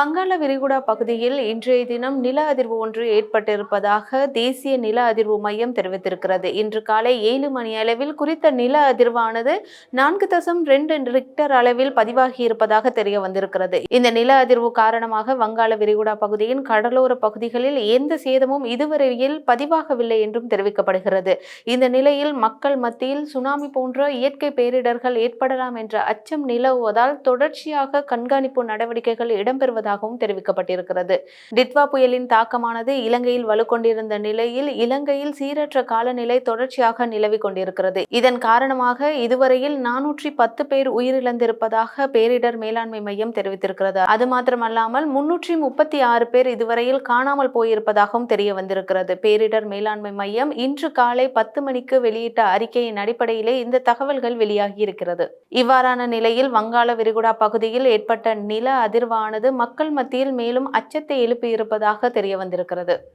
வங்காள விரிகுடா பகுதியில் இன்றைய தினம் நில அதிர்வு ஒன்று ஏற்பட்டிருப்பதாக தேசிய நில அதிர்வு மையம் தெரிவித்திருக்கிறது. இன்று காலை ஏழு மணி அளவில் குறித்த நில அதிர்வானது நான்கு தசம் ரெண்டு ரிக்டர் அளவில் பதிவாகி இருப்பதாக தெரிய வந்திருக்கிறது. இந்த நில அதிர்வு காரணமாக வங்காள விரிகுடா பகுதியின் கடலோர பகுதிகளில் எந்த சேதமும் இதுவரையில் பதிவாகவில்லை என்றும் தெரிவிக்கப்படுகிறது. இந்த நிலையில் மக்கள் மத்தியில் சுனாமி போன்ற இயற்கை பேரிடர்கள் ஏற்படலாம் என்ற அச்சம் நிலவுவதால் தொடர்ச்சியாக கண்காணிப்பு நடவடிக்கைகள் இடம்பெறுவதாகவும் தெரிவிக்கப்பட்டிருக்கிறது. டிட்வா புயலின் தாக்கமானது இலங்கையில் வலுக்கொண்டிருந்த நிலையில் இலங்கையில் சீரற்ற காலநிலை தொடர்ச்சியாக நிலவிக் கொண்டிருக்கிறது. இதன் காரணமாக இதுவரையில் நானூற்றி பத்து பேர் உயிரிழந்திருப்பதாக பேரிடர் மேலாண்மை மையம் தெரிவித்திருக்கிறது. அது மாத்திரமல்லாமல் முன்னூற்றி முப்பத்தி ஆறு பேர் இதுவரையில் காணாமல் போயிருப்பதாகவும் தெரிய வந்திருக்கிறது. பேரிடர் மேலாண்மை மையம் இன்று காலை பத்து மணிக்கு வெளியிட்ட அறிக்கையின் அடிப்படையிலே இந்த தகவல்கள் வெளியாகி இருக்கிறது இவ்வாறான நிலையில் வங்காள விரிகுடா பகுதியில் ஏற்பட்ட நில அதிர்வானது மக்கள் மக்கள் மத்தியில் மேலும் அச்சத்தை எழுப்பியிருப்பதாக தெரிய வந்திருக்கிறது